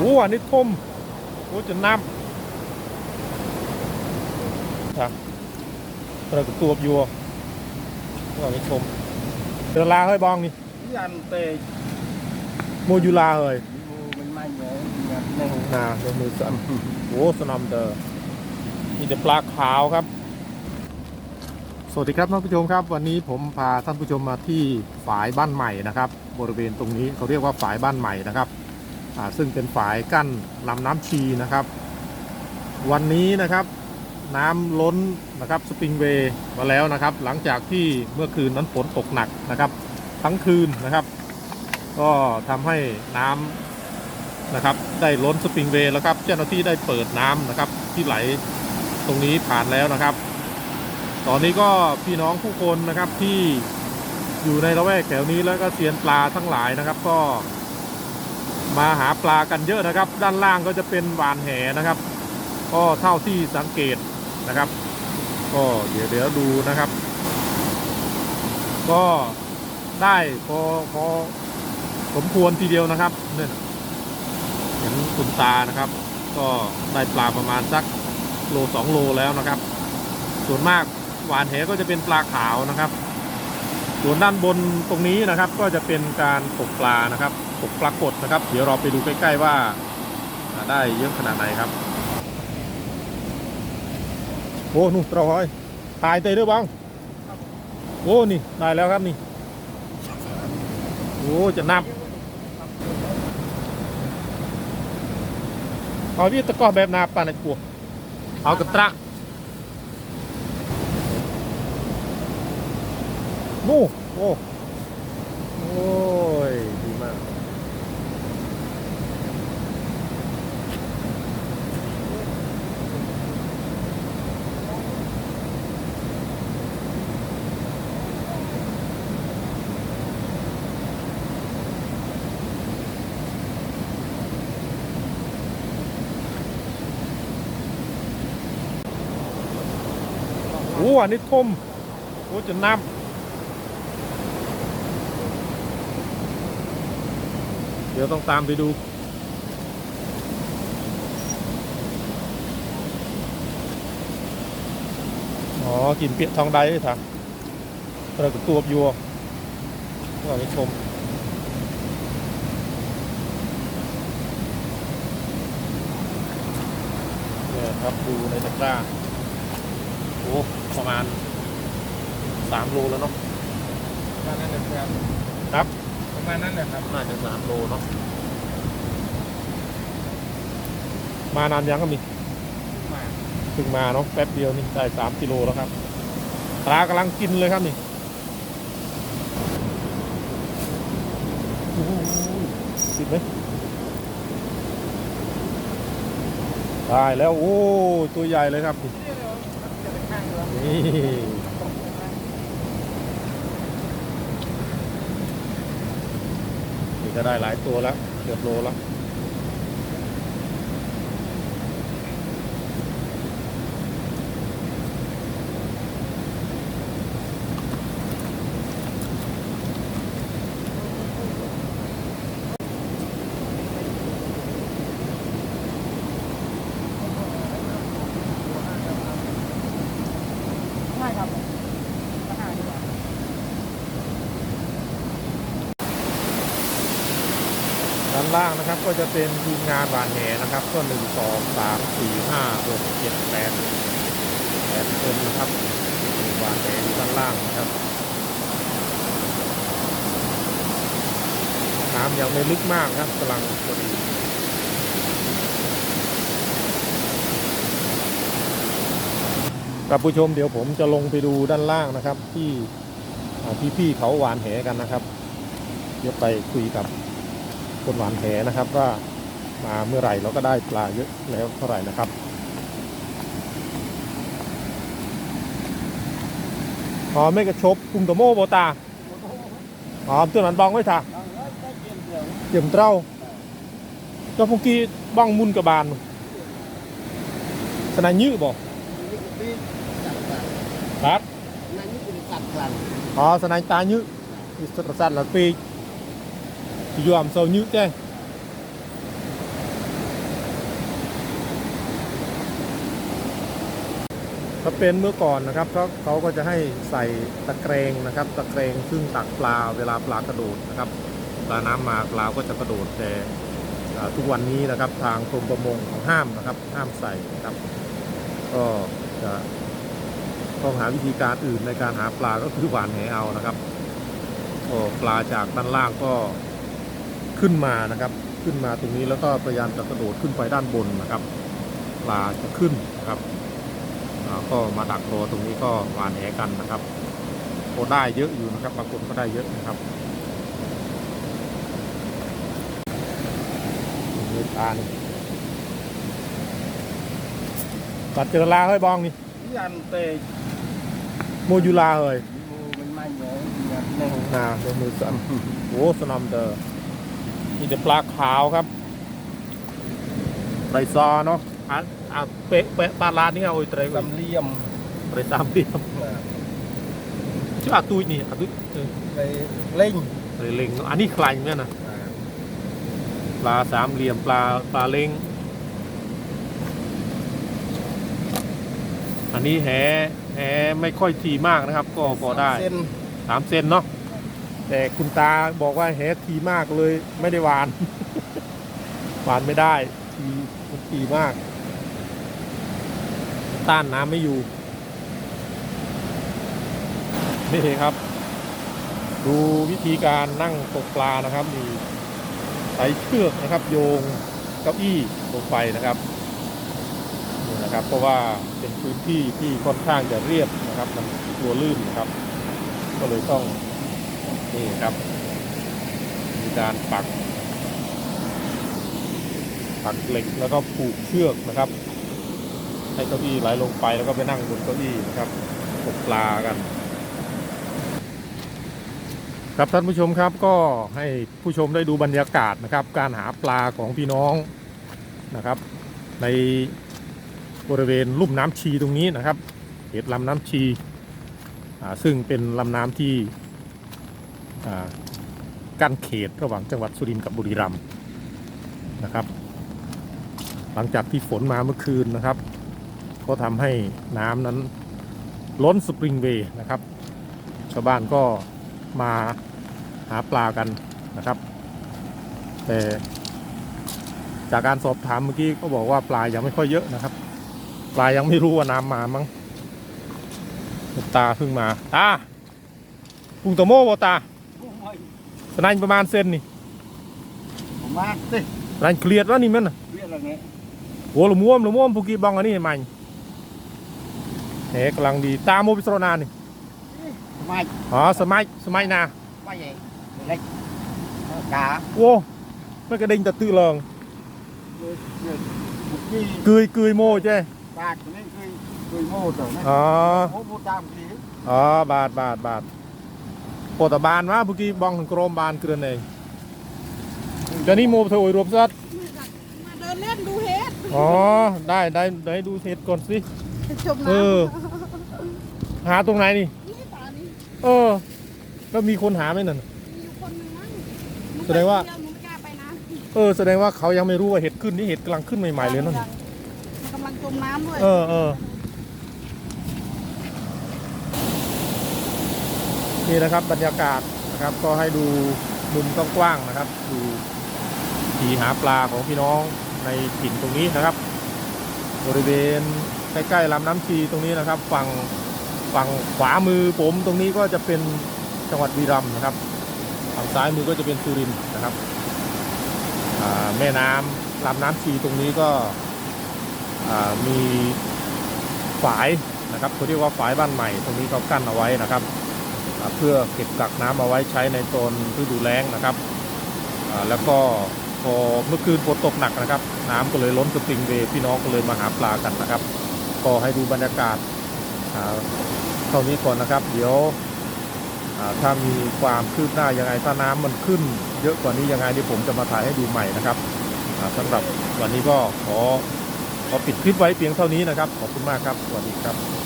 โอ้อันนี้ทมโอ้จะน้ำครับเราก็ตัวบอยู่ว่าอันนี้ทมเดือลาเฮ้ยบองนี่ยันเตะโมยูลาเฮ้ยมันไม่เยอะยันหนึ่งน่าลงมือสั่นโอ้สนามเดอร์มีแต่ปลาขาวครับ สวัสดีครับท่านผู้ชมครับ วันนี้ผมพาท่านผู้ชมมาที่ฝายบ้านใหม่นะครับ บริเวณตรงนี้เขาเรียกว่าฝายบ้านใหม่นะครับอ่า ซึ่งเป็นฝายกั้นลำน้ำชีนะครับ วันนี้นะครับน้ำล้นนะครับสปริงเวย์มาแล้วนะครับ หลังจากที่เมื่อคืนนั้นฝนตกหนักนะครับ ทั้งคืนนะครับ ก็ทำให้น้ำนะครับ ได้ล้นสปริงเวย์แล้วครับ เจ้าหน้าที่ได้เปิดน้ำนะครับ ที่ไหลตรงนี้ผ่านแล้วนะครับ ตอนนี้ก็พี่น้องผู้คนนะครับที่อยู่ในละแวกแถวนี้แล้วก็เซียนปลาทั้งหลายนะครับ ก็ มาหาปลากันเยอะนะครับ ด้านล่างก็จะเป็นหวานแหนะครับ ก็เท่าที่สังเกตนะครับ ก็เดี๋ยวเดี๋ยวดูนะครับ ก็ได้พอพอสมควรทีเดียวนะครับเนี่ยเห็นคุณตานะครับ ก็ได้ปลาประมาณสักโลสองโลแล้วนะครับ ส่วนมากหวานแหก็จะเป็นปลาขาวนะครับ ส่วนด้านบนตรงนี้นะครับ ก็จะเป็นการตกปลานะครับ ตกปลากดนะครับ เดี๋ยวเราไปดูใกล้ๆว่าได้เยอะขนาดไหนครับ โอ้นู่นตรอยตายเตยด้วยบ้างโอ้นี่ได้แล้วครับนี่โอ้จะนับเอาวิ่ตะก้อแบบนาปานในปัวเอากระตระนู่โอ้โอ้ยดีมากโอ้อันนี้ทมโอ้จะน้ำเดี๋ยวต้องตามไปดูอ๋อกินเปียกทองใดเลยท่ะเราก็ตัวบยู่ว่าไม่ชมเนี่ยครับดูในตะกร้าโอ้ ประมาณสามโลแล้วเนาะประมาณนั้นแหละครับครับ ประมาณนั้นแหละครับน่าจะสามโลเนาะมานานยังก็มีมาเพิ่งมาเนาะแป๊บเดียวนี่ได้สามกิโลแล้วครับปลากำลังกินเลยครับนี่โอ้โหติดไหมได้แล้ว โอ้ตัวใหญ่เลยครับนี่ นี่นี่ก็ได้หลายตัวแล้วเกือบโลแล้ว ใช่ครับปัญหาดีกว่า ด้าน ล่างนะครับ ก็จะเป็นทีมงานหวานแหนะครับ ก็หนึ่งสองสามสี่ห้าหกเจ็ดแปดแปดคนนะครับหวานแหอยู่ด้านล่างนะครับ น้ำยังไม่ลึกมากครับกำลังพอดีครับผู้ชมเดี๋ยวผมจะลงไปดูด้านล่างนะครับ ที่พี่ๆเขาหวานแหกันนะครับ เดี๋ยวไปคุยกับ คนหวานแหนะครับว่ามาเมื่อไหร่เราก็ได้ปลาเยอะแล้วเท่าไหร่นะครับอ๋อไม่กระชบกลุ่มตะโมโบตาอ๋อตัวนั้นบองไว้ท่าเกี่ยมเต้าเจ้าพวกกี้บ้องมุนกระบาลสนายยื้อบอกครับนั่นนี่เป็นสัตว์กลางอ๋อสนายตายื้ออิสระสัตว์ละปีที่อ ยอมเซานิ้วแจ้ถ้าเป็นเมื่อก่อนนะครับเขาเขาก็จะให้ใส่ตะแกรงนะครับ ตะแกรงซึ่งตักปลาเวลาปลากระโดดนะครับปลาน้ำมาปลาก็จะกระโดดแต่ทุกวันนี้นะครับทางกรมประมงห้ามนะครับ ห้ามใส่นะครับ ก็จะต้องหาวิธีการอื่นในการหาปลาก็คือหวานแหเอานะครับปลาจากด้านล่างก็ ขึ้นมานะครับ ขึ้นมาตรงนี้แล้วก็พยายามจะกระโดดขึ้นไปด้านบนนะครับปลาจะขึ้นนะครับอ่าก็มาดักรอตรงนี้ก็หวานแหกันนะครับก็ได้เยอะอยู่นะครับบางคนก็ได้เยอะนะครับนี่ปลานี่ปัดเจอลาเฮ้ยบองนี่ยันเตะโมยูลาเฮ้ยมูมันไม่เห มือนยันหนึ่งนาโดนมือสั่นโอ้สนามเดอร์นี่เดปลาขาวครับไรซอเนาะอะอะเป๊ะเป๊ะปลาลานี่เอาไอ้ไตรสำเหลี่ยมไรสามเหลี่ยมชื่ออาตุยนี่อาตุยเออไปเล่งไรเล็งอันนี้ใครเนี่ยนะปลาสามเหลี่ยมปลาปลาเล็งอันนี้แหแหไม่ค่อยทีมากนะครับ ก็พอได้เส้นสามเซนเนาะ แต่คุณตาบอกว่าแหทีมากเลยไม่ได้หวาน หวานไม่ได้ทีมันทีมาก ต้านน้ำไม่อยู่ นี่ครับ ดูวิธีการนั่งตกปลานะครับมีใช้เชือกนะครับ โยงเก้าอี้ลงไปนะครับนี่นะครับ เพราะว่าเป็นพื้นที่ที่ค่อนข้างจะเรียบนะครับ มันตัวลื่นนะครับ ก็เลยต้อง นี่ครับ มีการปัก ปักเหล็กแล้วก็ผูกเชือกนะครับ ให้เก้าอี้ไหลลงไปแล้วก็ไปนั่งบนเก้าอี้นะครับตกปลากัน ครับท่านผู้ชมครับก็ให้ผู้ชมได้ดูบรรยากาศนะครับ การหาปลาของพี่น้องนะครับ ในบริเวณลุ่มน้ำชีตรงนี้นะครับเขตลำน้ำชีอ่าซึ่งเป็นลำน้ำที่ กั้นเขตระหว่างจังหวัดสุรินทร์กับบุรีรัมย์นะครับ หลังจากที่ฝนมาเมื่อคืนนะครับ ก็ทำให้น้ำนั้นล้นสปริงเวย์นะครับ ชาวบ้านก็มาหาปลากันนะครับ แต่จากการสอบถามเมื่อกี้ก็บอกว่าปลายังไม่ค่อยเยอะนะครับ ปลายังไม่รู้ว่าน้ำมามั้งตาเพิ่งมาตาปุงตะโม่บ่ตา นายประมาณเซนนี่ผมมาสิสนายเคลียดแล้วนี่มันน่ะเรียกอะไรเงี้ยโอ้ละม่วมละม่วมพุกี้บองอันนี้มันเฮ้กำลังดีตาโมพิสรนานี่ไม่อ๋อสมัยสมัยนาไม่ใหญ่เล็กกาโอ้ไม่กระดิ่งตะตื้อเลิงที่กืยกืยโม่เจ้ปากนี่คือคือโม่ตัวนะอ๋อโม่โม่ตามทีอ๋อบาทบาทบาท โปรตบานวะพุกี้บองถึงกรมบานเกลือนเองเดี๋ยวนี้โมเธอโอยรวมซัดมาเดินเล่นดูเฮ็ดอ๋อได้ได้ได้ดูเห็ดก่อนสิชมเอน้ำอหาตรงไหนนี่นี่ป่านี้เออก็มีคนหาไหมนั่นมีอยู่คนหนึงมั้งหนูแสดงว่าไปคนเยหนูไม่กล้าไปนะเออ แสดงว่าเขายังไม่รู้ว่าเห็ดขึ้นนี่เห็ดกำลังขึ้นใหม่ๆเลยนั่นมันกำลังจมน้ำด้วยเออเออ นี่นะครับบรรยากาศนะครับ ก็ให้ดูมุมกว้างๆนะครับ ดูทีหาปลาของพี่น้องในถิ่นตรงนี้นะครับ บริเวณใกล้ๆลำน้ำชีตรงนี้นะครับ ฝั่งฝั่งขวามือผมตรงนี้ก็จะเป็นจังหวัดบีรัมนะครับฝั่งซ้ายมือก็จะเป็นสุรินทร์นะครับแม่น้ำลำน้ำชีตรงนี้ก็มีฝายนะครับเขาเรียกว่าฝายบ้านใหม่ ตรงนี้เขากั้นเอาไว้นะครับ เพื่อเก็บกักน้ำเอาไว้ใช้ในตอนฤดูแล้งนะครับ แล้วก็พอเมื่อคืนฝนตกหนักนะครับ น้ำก็เลยล้นสปริงเวย์พี่น้องก็เลยมาหาปลากันนะครับก็ให้ดูบรรยากาศเท่านี้ก่อนนะครับ เดี๋ยวถ้ามีความคืบหน้ายังไงถ้าน้ำมันขึ้น เยอะกว่านี้ยังไงเดี๋ยวผมจะมาถ่ายให้ดูใหม่นะครับอ่าสำหรับวันนี้ก็ขอขอปิดคลิปไว้เพียงเท่านี้นะครับ ขอบคุณมากครับ สวัสดีครับ